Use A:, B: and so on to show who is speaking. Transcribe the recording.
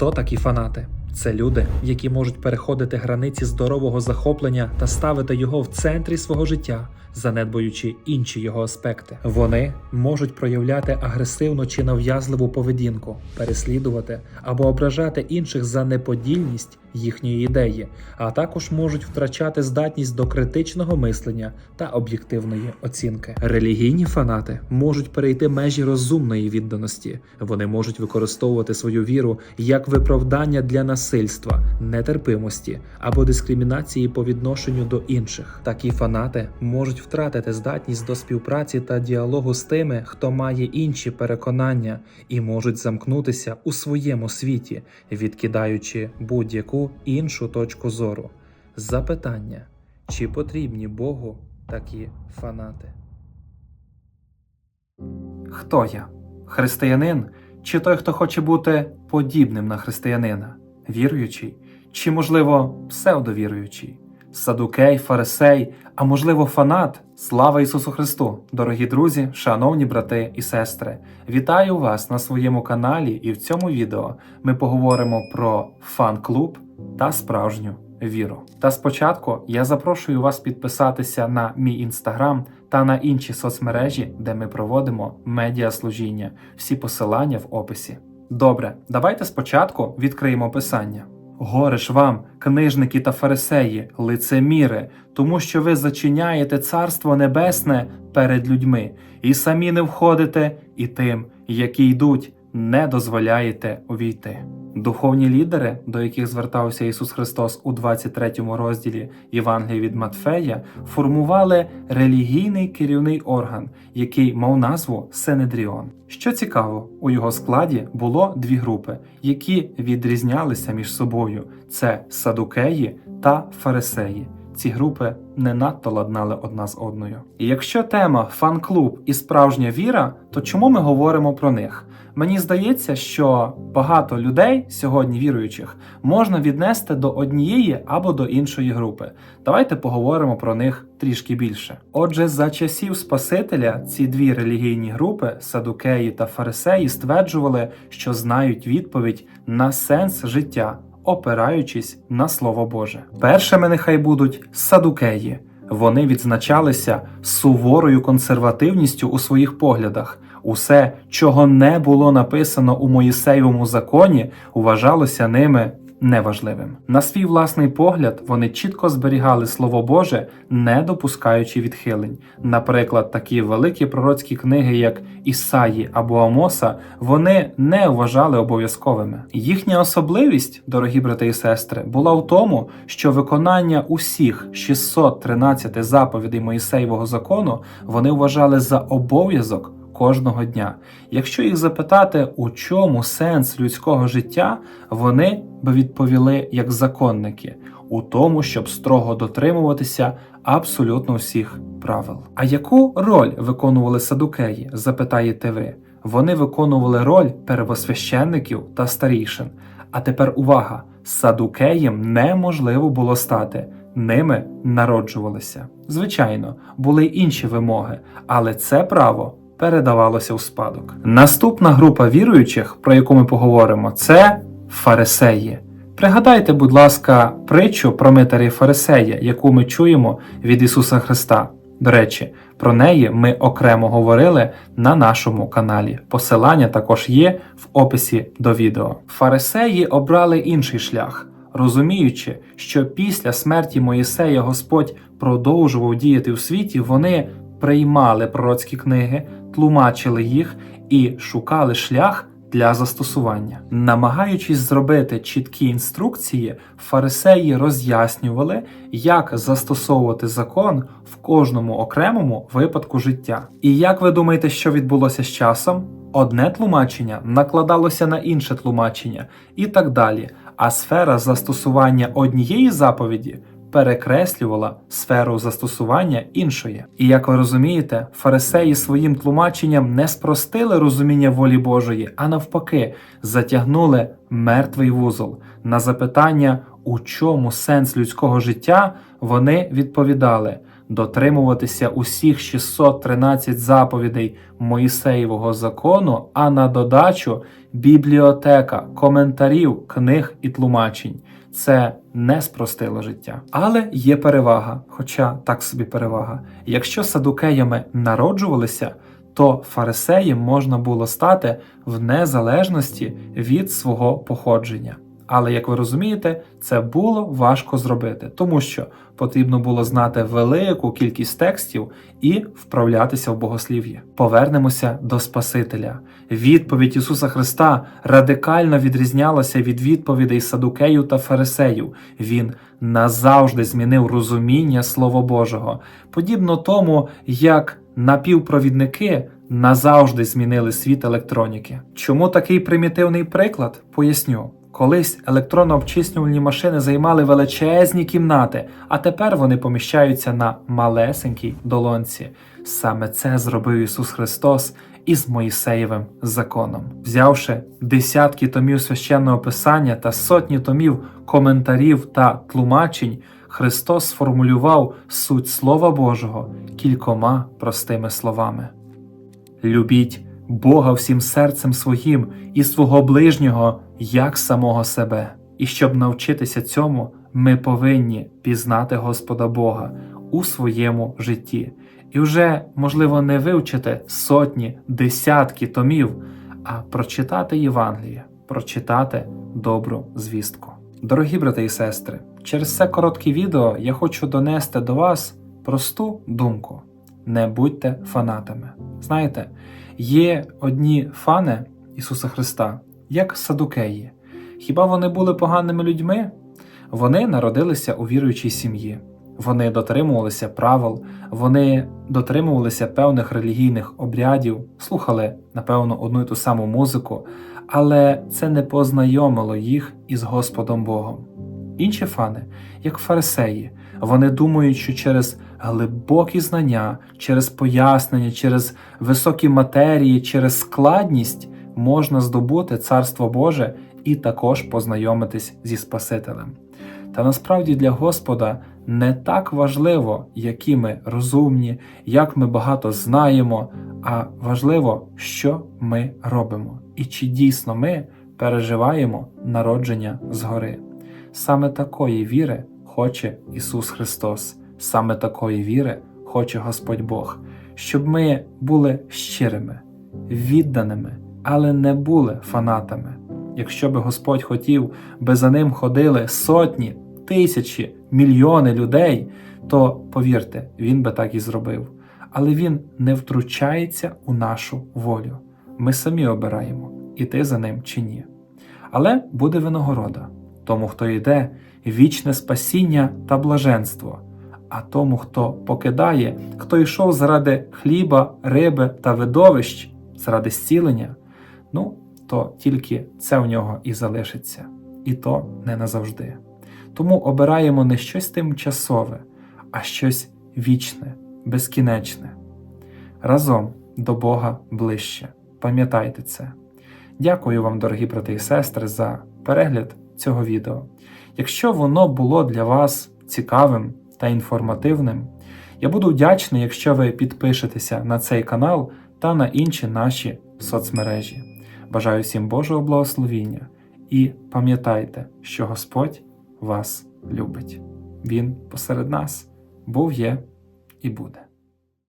A: Хто такі фанати? Це люди, які можуть переходити границі здорового захоплення та ставити його в центрі свого життя, занедбуючи інші його аспекти. Вони можуть проявляти агресивну чи нав'язливу поведінку, переслідувати або ображати інших за неподільність їхньої ідеї, а також можуть втрачати здатність до критичного мислення та об'єктивної оцінки. Релігійні фанати можуть перейти межі розумної відданості. Вони можуть використовувати свою віру як виправдання для насильства, нетерпимості або дискримінації по відношенню до інших. Такі фанати можуть втратити здатність до співпраці та діалогу з тими, хто має інші переконання, і можуть замкнутися у своєму світі, відкидаючи будь-яку іншу точку зору. Запитання: чи потрібні Богу такі фанати? Хто я? Християнин? Чи той, хто хоче бути подібним на християнина? Віруючий? Чи, можливо, псевдовіруючий? Садукей, фарисей, а можливо, фанат? Слава Ісусу Христу! Дорогі друзі, шановні брати і сестри! Вітаю вас на своєму каналі, і в цьому відео ми поговоримо про фан-клуб та справжню віру. Та спочатку я запрошую вас підписатися на мій інстаграм та на інші соцмережі, де ми проводимо медіаслужіння. Всі посилання в описі. Добре, давайте спочатку відкриємо писання. Горе ж вам, книжники та фарисеї, лицеміри, тому що ви зачиняєте царство небесне перед людьми, і самі не входите, і тим, які йдуть, не дозволяєте увійти. Духовні лідери, до яких звертався Ісус Христос у 23 розділі Євангелії від Матфея, формували релігійний керівний орган, який мав назву Сенедріон. Що цікаво, у його складі було дві групи, які відрізнялися між собою: це садукеї та фарисеї. Ці групи не надто ладнали одна з одною. І якщо тема фан-клуб і справжня віра, то чому ми говоримо про них? Мені здається, що багато людей сьогодні віруючих можна віднести до однієї або до іншої групи. Давайте поговоримо про них трішки більше. Отже, за часів Спасителя ці дві релігійні групи садукеї та фарисеї стверджували, що знають відповідь на сенс життя, опираючись на Слово Боже. Першими нехай будуть садукеї. Вони відзначалися суворою консервативністю у своїх поглядах. Усе, чого не було написано у Моїсеєвому законі, вважалося ними неважливим. На свій власний погляд вони чітко зберігали Слово Боже, не допускаючи відхилень. Наприклад, такі великі пророцькі книги, як Ісаї або Амоса, вони не вважали обов'язковими. Їхня особливість, дорогі брати і сестри, була в тому, що виконання усіх 613 заповідей Моїсеєвого закону вони вважали за обов'язок кожного дня. Якщо їх запитати, у чому сенс людського життя, вони би відповіли як законники, у тому, щоб строго дотримуватися абсолютно всіх правил. А яку роль виконували садукеї? запитаєте ви. Вони виконували роль первосвященників та старішин. А тепер увага! Садукеєм неможливо було стати. Ними народжувалися. Звичайно, були інші вимоги, але це право передавалося у спадок. Наступна група віруючих, про яку ми поговоримо, це фарисеї. Пригадайте, будь ласка, притчу про митаря і фарисея, яку ми чуємо від Ісуса Христа. До речі, про неї ми окремо говорили на нашому каналі. Посилання також є в описі до відео. Фарисеї обрали інший шлях, розуміючи, що після смерті Моїсея Господь продовжував діяти в світі, вони приймали пророцькі книги, тлумачили їх і шукали шлях для застосування. Намагаючись зробити чіткі інструкції, фарисеї роз'яснювали, як застосовувати закон в кожному окремому випадку життя. І як ви думаєте, що відбулося з часом? Одне тлумачення накладалося на інше тлумачення і так далі. А сфера застосування однієї заповіді перекреслювала сферу застосування іншої. І як ви розумієте, фарисеї своїм тлумаченням не спростили розуміння волі Божої, а навпаки, затягнули мертвий вузол на запитання, у чому сенс людського життя, вони відповідали. Дотримуватися усіх 613 заповідей Моїсеєвого закону, а на додачу бібліотека, коментарів, книг і тлумачень. Це не спростило життя. Але є перевага, хоча так собі перевага. Якщо садукеями народжувалися, то фарисеєм можна було стати в незалежності від свого походження. Але як ви розумієте, це було важко зробити, тому що потрібно було знати велику кількість текстів і вправлятися в богослів'ї. Повернемося до Спасителя. Відповідь Ісуса Христа радикально відрізнялася від відповідей садукею та фарисею. Він назавжди змінив розуміння Слова Божого, подібно тому, як напівпровідники назавжди змінили світ електроніки. Чому такий примітивний приклад? Поясню. Колись електронно-обчислювальні машини займали величезні кімнати, а тепер вони поміщаються на малесенькій долонці. Саме це зробив Ісус Христос із Моїсеєвим законом, взявши десятки томів священного писання та сотні томів коментарів та тлумачень, Христос сформулював суть Слова Божого кількома простими словами. Любіть Бога всім серцем своїм і свого ближнього як самого себе. І щоб навчитися цьому, ми повинні пізнати Господа Бога у своєму житті. І вже, можливо, не вивчити сотні, десятки томів, а прочитати Євангеліє, прочитати добру звістку. Дорогі брати і сестри, через це коротке відео я хочу донести до вас просту думку: не будьте фанатами. Знаєте, є одні фани Ісуса Христа, як садукеї. Хіба вони були поганими людьми? Вони народилися у віруючій сім'ї. Вони дотримувалися правил, вони дотримувалися певних релігійних обрядів, слухали, напевно, одну й ту саму музику, але це не познайомило їх із Господом Богом. Інші фани, як фарисеї, вони думають, що через глибокі знання, через пояснення, через високі матерії, через складність можна здобути Царство Боже і також познайомитись зі Спасителем. Та насправді для Господа не так важливо, які ми розумні, як ми багато знаємо, а важливо, що ми робимо, і чи дійсно ми переживаємо народження згори. Саме такої віри хоче Ісус Христос, саме такої віри хоче Господь Бог, щоб ми були щирими, відданими, але не були фанатами. Якщо би Господь хотів, би за ним ходили сотні, тисячі, мільйони людей, то повірте, він би так і зробив. Але він не втручається у нашу волю. Ми самі обираємо, іти за ним чи ні. Але буде винагорода тому, хто йде, вічне спасіння та блаженство, а тому, хто покидає, хто йшов заради хліба, риби та видовищ, заради зцілення, ну, то тільки це в нього і залишиться, і то не назавжди. Тому обираємо не щось тимчасове, а щось вічне, безкінечне. Разом до Бога ближче. Пам'ятайте це. Дякую вам, дорогі брати і сестри, за перегляд цього відео. Якщо воно було для вас цікавим та інформативним, я буду вдячний, якщо ви підпишетеся на цей канал та на інші наші соцмережі. Бажаю всім Божого благословіння і пам'ятайте, що Господь вас любить. Він посеред нас був, є і буде.